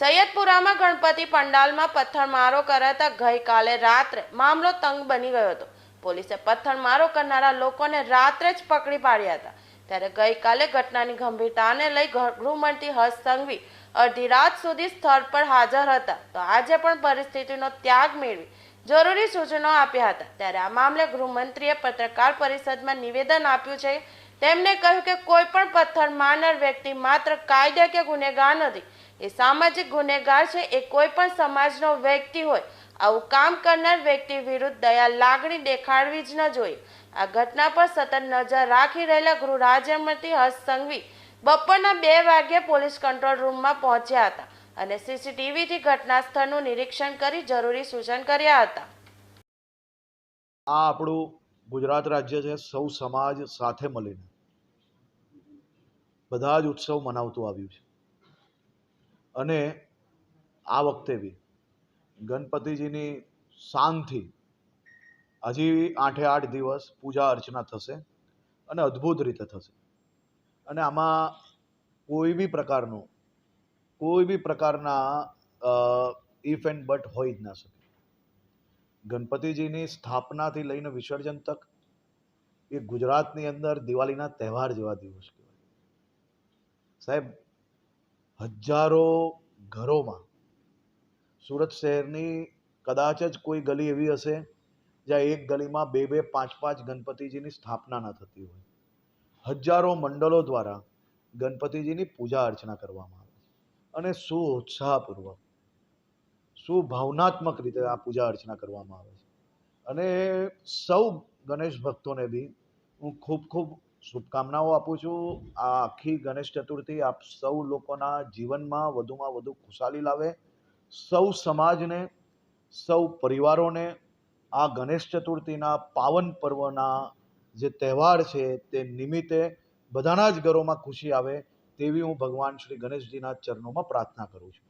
સૈયદપુરામાં ગણપતિ પંડાલમાં પથ્થરમારો કરાતા ગઈકાલે રાત્રે મામલો તંગ બની ગયો હતો. પોલીસે પથ્થરમારો કરનારા લોકોને રાત્રે જ પકડી પાડ્યા હતા. ત્યારે ગઈકાલે ઘટનાની ગંભીરતાને લઈ ગૃહમંત્રી હર્ષ સંઘવી અડધી રાત સુધી સ્થળ પર હાજર હતા. તો આજે પણ પરિસ્થિતિનો ત્યાગ મેળવી જરૂરી સૂચનો આપ્યા હતા. ત્યારે આ મામલે ગૃહમંત્રીએ પત્રકાર પરિષદમાં નિવેદન આપ્યું છે તેમણે કહ્યું કે કોઈ પણ પથ્થર મારનાર વ્યક્તિ માત્ર કાયદા કે ગુનેગાર નથી. એ સામાજિક ગુનેગાર છે, એ કોઈ પણ સમાજનો વ્યક્તિ હોય. આવું કામ કરનાર વ્યક્તિ વિરુદ્ધ દયા લાગણી દેખાડવી જ ન જોઈએ. આ ઘટના પર સતત નજર રાખી રહેલા ગૃહ રાજ્યમંત્રી હર્ષ સંઘવી બપોરના બે વાગ્યે પોલીસ કંટ્રોલ રૂમમાં પહોંચ્યા હતા અને સીસીટીવીથી ઘટના સ્થળનું નિરીક્ષણ કરી જરૂરી સૂચન કર્યા હતા. આ આપણું ગુજરાત રાજ્ય છે, સૌ સમાજ સાથે મળીને. બધા જ ઉત્સવ મનાવતું આવ્યું છે. અને આ વખતે બી ગણપતિજીની શાનથી હજી આઠે આઠ દિવસ પૂજા અર્ચના થશે અને અદ્ભુત રીતે થશે. અને આમાં કોઈ બી પ્રકારનું, કોઈ બી પ્રકારના ઇફ એન્ડ બટ હોઈ જ ના શકે. ગણપતિજીની સ્થાપનાથી લઈને વિસર્જન તક એ ગુજરાતની અંદર દિવાળીના તહેવાર જેવા દિવસ કહેવાય. સાહેબ, હજારો ઘરોમાં સુરત શહેરની કદાચ જ કોઈ ગલી એવી હશે જ્યાં એક ગલીમાં બે બે પાંચ પાંચ ગણપતિજીની સ્થાપના ન થતી હોય. હજારો મંડળો દ્વારા ગણપતિજીની પૂજા અર્ચના કરવામાં આવે અને શું ઉત્સાહપૂર્વક શું ભાવનાત્મક રીતે આ પૂજા અર્ચના કરવામાં આવે છે. અને સૌ ગણેશ ભક્તોને બી હું ખૂબ ખૂબ શુભકામનાઓ આપું છું. આ આખી ગણેશ ચતુર્થી આપ સૌ લોકોના જીવનમાં વધુમાં વધુ ખુશાલી લાવે. સૌ સમાજને, સૌ પરિવારોને આ ગણેશ ચતુર્થીના પાવન પર્વના જે તહેવાર છે તે નિમિત્તે બધાના જ ઘરોમાં ખુશી આવે તેવી હું ભગવાન શ્રી ગણેશજીના ચરણોમાં પ્રાર્થના કરું છું.